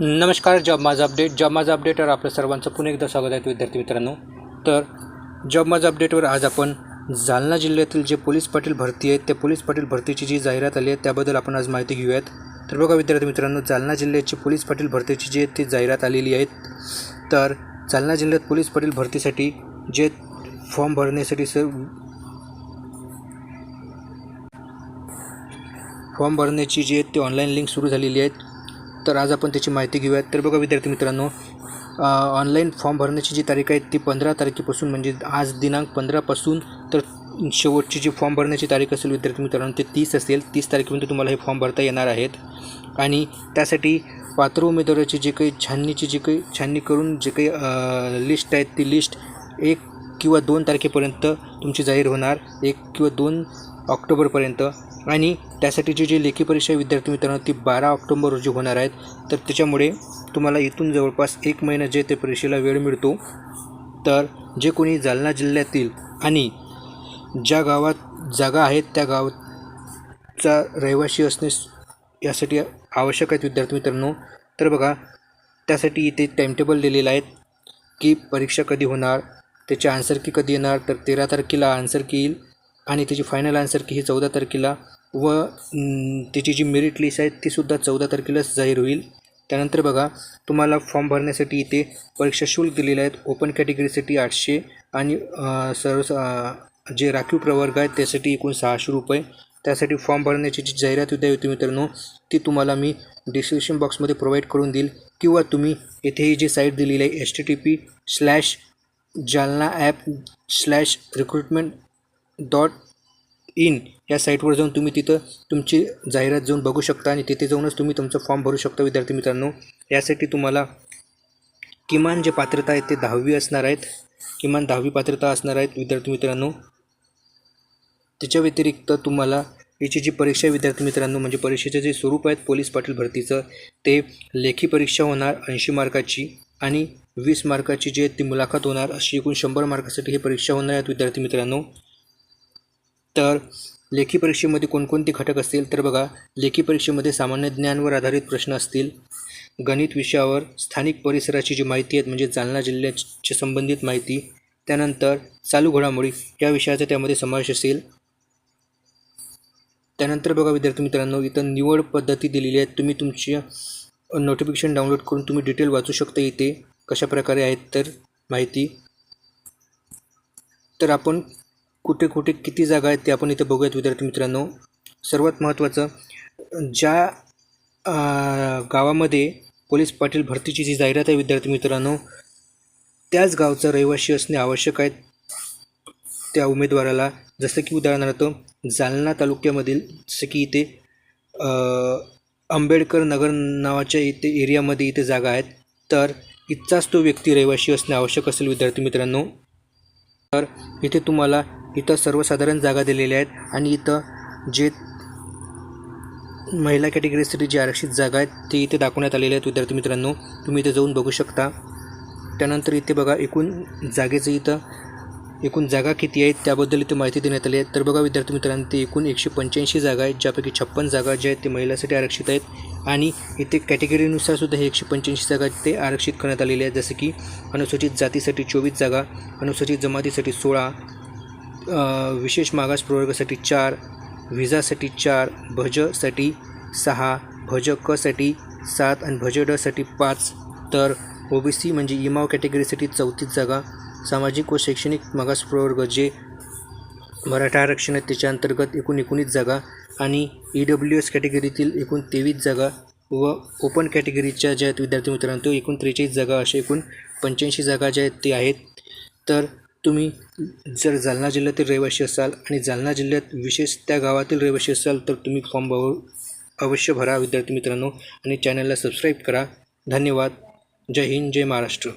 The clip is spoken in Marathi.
नमस्कार जॉब माझा अपडेट जॉब माझा अपडेटवर आपलं सर्वांचं पुन्हा एकदा स्वागत आहे विद्यार्थी मित्रांनो. तर जॉब माझा अपडेटवर आज आपण जालना जिल्ह्यातील जे पोलीस पाटील भरती आहेत त्या पोलीस पाटील भरतीची जी जाहिरात आली आहे त्याबद्दल आपण आज माहिती घेऊयात. तर बघा विद्यार्थी मित्रांनो जालना जिल्ह्याची पोलीस पाटील भरतीची जी आहे ती जाहिरात आलेली आहेत तर जालना जिल्ह्यात पोलीस पाटील भरतीसाठी जे फॉर्म भरण्यासाठी सर फॉर्म भरण्याची जी आहे ती ऑनलाईन लिंक सुरू झालेली आहेत तर आज आपण त्याची माहिती घेऊयात. तर बघा विद्यार्थी मित्रांनो ऑनलाईन फॉर्म भरण्याची जी तारीख आहे ती पंधरा तारखेपासून म्हणजे आज दिनांक पंधरापासून तर शेवटची जी फॉर्म भरण्याची तारीख असेल विद्यार्थी मित्रांनो ते तीस असेल. तीस तारखेपर्यंत तुम्हाला हे फॉर्म भरता येणार आहेत. आणि त्यासाठी पात्र उमेदवाराची जे काही छाननीची जी काही छाननी करून जे काही लिस्ट आहेत ती लिस्ट एक किंवा दोन तारखेपर्यंत तुमची जाहीर होणार. एक किंवा दोन ऑक्टोबरपर्यंत. आणि त्यासाठीची जी लेखी परीक्षा आहे विद्यार्थी मित्रांनो ती बारा ऑक्टोंबर रोजी होणार आहेत. तर त्याच्यामुळे तुम्हाला इथून जवळपास एक महिना जे ते परीक्षेला वेळ मिळतो तर जे कोणी जालना जिल्ह्यातील आणि ज्या गावात जागा आहेत त्या गावचा रहिवासी असणे यासाठी आवश्यक आहेत विद्यार्थी मित्रांनो. तर बघा त्यासाठी इथे टाईमटेबल दिलेलं आहे की परीक्षा कधी होणार त्याची आन्सर की कधी येणार तर तेरा तारखेला आन्सर की येईल. आणि त्याची फायनल आन्सर की ही चौदा तारखेला व त्याची जी मेरिट लिस्ट आहे तीसुद्धा चौदा तारखेलाच जाहीर होईल. त्यानंतर बघा तुम्हाला फॉर्म भरण्यासाठी इथे परीक्षा शुल्क दिलेले आहेत ओपन कॅटेगरीसाठी आठशे आणि सर्व जे राखीव प्रवर्ग आहेत त्यासाठी एकूण सहाशे रुपये. त्यासाठी फॉर्म भरण्याची जी जाहिरात उद्या होती मित्रांनो ती तुम्हाला मी डिस्क्रिप्शन बॉक्समध्ये प्रोव्हाइड करून देईल. किंवा तुम्ही येथे ही जी साईट दिलेली आहे H T T P slash Jalna app slash recruitment dot in या साईटवर जाऊन तुम्ही तिथं तुमची जाहिरात जाऊन बघू शकता आणि तिथे जाऊनच तुम्ही तुमचा फॉर्म भरू शकता विद्यार्थी मित्रांनो. यासाठी तुम्हाला किमान जे पात्रता आहेत ते दहावी असणार आहेत. किमान दहावी पात्रता असणार आहेत विद्यार्थी मित्रांनो. त्याच्या व्यतिरिक्त तुम्हाला याची जी परीक्षा आहे विद्यार्थी मित्रांनो म्हणजे परीक्षेचे जे स्वरूप आहेत पोलीस पाटील भरतीचं ते लेखी परीक्षा होणार ऐंशी मार्काची आणि वीस मार्काची जी आहे ती मुलाखत होणार अशी एकूण शंभर मार्कासाठी ही परीक्षा होणार आहेत विद्यार्थी मित्रांनो. तर लेखी परीक्षेमध्ये कोणकोणते घटक असतील? तर बघा लेखी परीक्षेमध्ये सामान्य ज्ञानवर आधारित प्रश्न असतील. गणित विषयावर स्थानिक परिसराची जी माहिती आहेत म्हणजे जालना जिल्ह्याची संबंधित माहिती. त्यानंतर चालू घडामोडी या विषयाचा त्यामध्ये समावेश असेल. त्यानंतर बघा विद्यार्थी मित्रांनो इथं निवड पद्धती दिलेली आहे तुम्ही तुमची नोटिफिकेशन डाउनलोड करून तुम्ही डिटेल वाचू शकता इथे. कशा प्रकारे आहेत तर माहिती. तर आपण कुठे कुठे किती जागा आहेत ते आपण इथे बघूयात विद्यार्थी मित्रांनो. सर्वात महत्त्वाचं ज्या गावामध्ये पोलीस पाटील भरतीची जी जाहिरात आहे विद्यार्थी मित्रांनो त्याच गावचा रहिवाशी असणे आवश्यक आहे. त्या उमेदवाराला जसं की उदाहरणार्थ जालना तालुक्यामधील जसं की इथे आंबेडकर नगर नावाच्या इथे एरियामध्ये इथे जागा आहेत. तर इथचाच तो व्यक्ती रहिवाशी असणे आवश्यक असेल विद्यार्थी मित्रांनो. तर इथे तुम्हाला इथं सर्वसाधारण जागा दिलेल्या आहेत आणि इथं जे महिला कॅटेगरीसाठी जी आरक्षित जागा आहेत ते इथे दाखवण्यात आलेले आहेत विद्यार्थी मित्रांनो. तुम्ही इथे जाऊन बघू शकता. त्यानंतर इथे बघा एकूण जागेचं इथं एकूण जागा किती आहेत त्याबद्दल इथे माहिती देण्यात आली आहे. तर बघा विद्यार्थी मित्रांनो ते एकूण एकशे पंच्याऐंशी जागा आहेत ज्यापैकी छप्पन जागा ज्या आहेत ते महिलासाठी आरक्षित आहेत. आणि इथे कॅटेगरीनुसार सुद्धा हे एकशे पंच्याऐंशी जागा आहेत ते आरक्षित करण्यात आलेले आहेत. जसं की अनुसूचित जातीसाठी चोवीस जागा अनुसूचित जमातीसाठी सोळा विशेष मागास प्रवर्गासाठी चार व्हिजासाठी चार भजसाठी सहा भज कसाठी सात आणि भज डसाठी पाच. तर ओबीसी म्हणजे इमाव कॅटेगरीसाठी चौतीस जागा. सामाजिक व शैक्षणिक मागास प्रवर्ग जे मराठा आरक्षण आहे त्याच्या अंतर्गत एकूण एकोणीस जागा आणि ई डब्ल्यू एस कॅटेगरीतील एकूण तेवीस जागा व ओपन कॅटेगरीच्या ज्या आहेत विद्यार्थी मित्रांनो तो एकूण त्रेचाळीस जागा अशा एकूण पंच्याऐंशी जागा ज्या आहेत ते आहेत. तर तुम्ही जर जालना जिल्ह्यातील रहिवासी असाल आणि जालना जिल्ह्यात विशेष त्या गावातील रहिवासी असाल तर तुम्ही फॉर्म भरू अवश्य भरा विद्यार्थी मित्रांनो. आणि चॅनलला सबस्क्राईब करा. धन्यवाद. जय हिंद जय महाराष्ट्र.